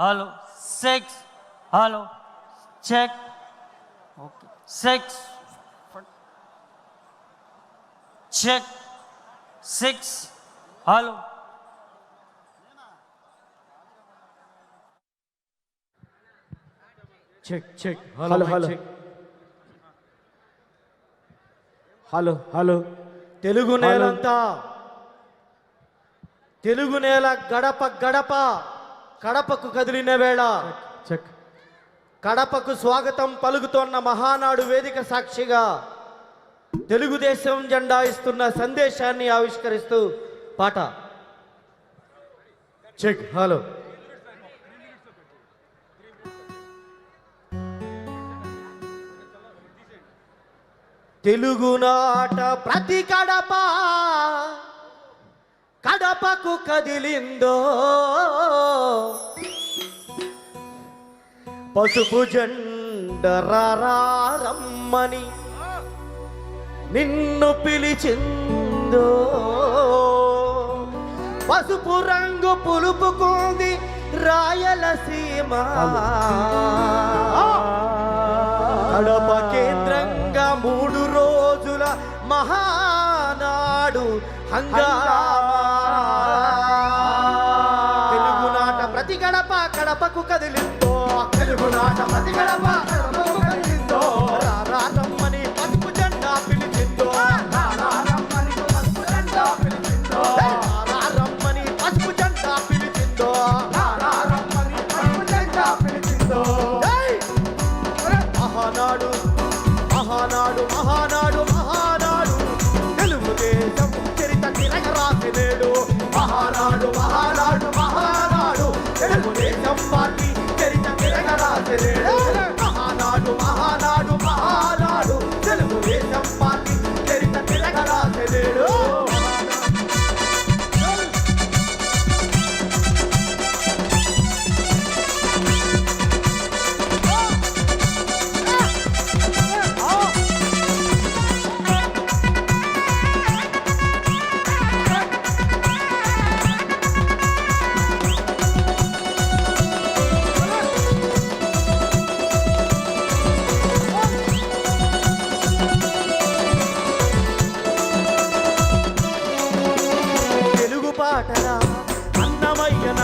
Hello six hello check okay six check six hello. Check check hello hello hello. Hello Telugu నేలంతా తెలుగు నేల గడప గడప. కడపకు కదిలిన వేళ చెక్ కడపకు స్వాగతం పలుకుతోన్న మహానాడు వేదిక సాక్షిగా తెలుగుదేశం జెండా ఇస్తున్న సందేశాన్ని ఆవిష్కరిస్తూ పాట. చెక్ హలో తెలుగునాట ప్రతి కడప కడపకు కదిలిందో. పసుపు జెండరమ్మని నిన్ను పిలిచిందో. పసుపు రంగు పులుపుకుంది రాయలసీమ కడప కేంద్రంగా మూడు రోజుల మహానాడు హంగామా? నాకు కదిలిందో తెలుగునాట ప్రతి గడప కదిలిందో రా పసుపు జెండా పిలిచిందో. పసుపు జెండా పిలిచిందో. పసుపు జెండా పిలిచిందో. పసుపు జెండా పిలిచిందో. మహానాడు మహానాడు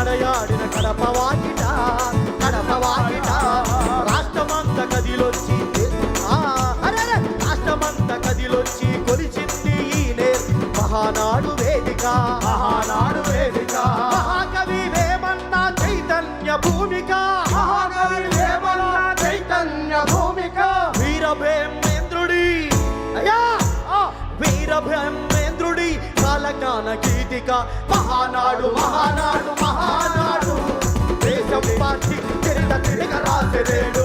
నడయాడిన కడప వాకిట కడప వాకిట. రాష్ట్రమంత కదిలొచ్చి రాష్ట్రమంత కదిలొచ్చి కొలిచింది ఈనే మహానాడు వేదిక. మహానాడు వేదిక. మహాకవి వేమన్నా చైతన్య భూమిక. మహాకవి వేమన్నా చైతన్య భూమిక. వీరభేమేంద్రుడి అయ్యా! ఆ, వీరబ్రహ్మేంద్రుడి కాలజ్ఞాన మహానాడు మహానాడు మహానాడు. దేశం పార్టీ చరిత తిరగ రాసిరేడు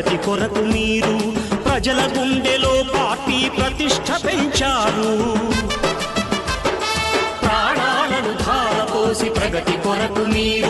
ప్రగతి కొరకు మీరు ప్రజల గుండెలో పార్టీ ప్రతిష్ట పెంచారు. ప్రాణాలను ధారపోసి ప్రగతి కొరకు మీరు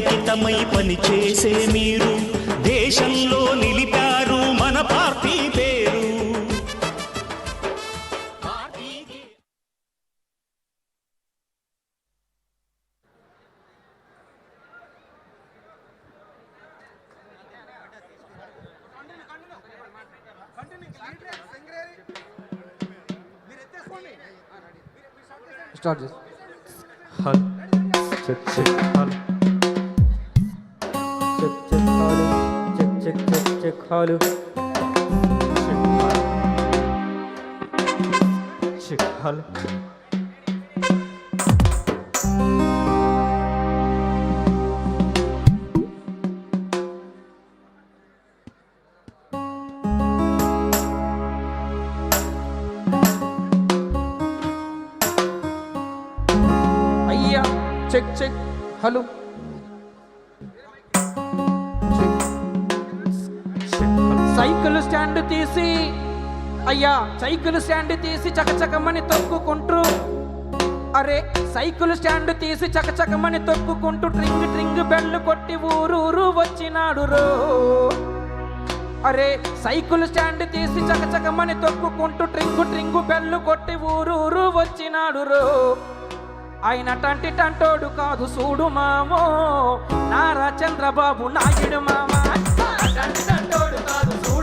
అంకితమై పనిచేసే మీరు దేశంలో నిలిపారు మన పార్టీ పేరు. స్టార్ట్ చేసి hello check check hello check hello check hello అయ్యా సైకిల్ స్టాండ్ తీసి అయ్యా సైకిల్ స్టాండ్ తీసి చకచకమని తొక్కుకుంటూ అరే సైకిల్ స్టాండ్ తీసి చకచకమని తొక్కుకుంటూ ట్రింగ్ ట్రింగ్ బెల్లు కొట్టి ఊరూరు వచ్చినాడు రో. అరే సైకిల్ స్టాండ్ తీసి చకచకమని తొక్కుకుంటూ ట్రింగు ట్రింగు బెల్లు కొట్టి ఊరూరు వచ్చినాడు రో. ఆయన టంటి టంటోడు కాదు చూడు మామో. నారా చంద్రబాబు నాయుడు మామ. టంటి టంటోడు కాదు చూడు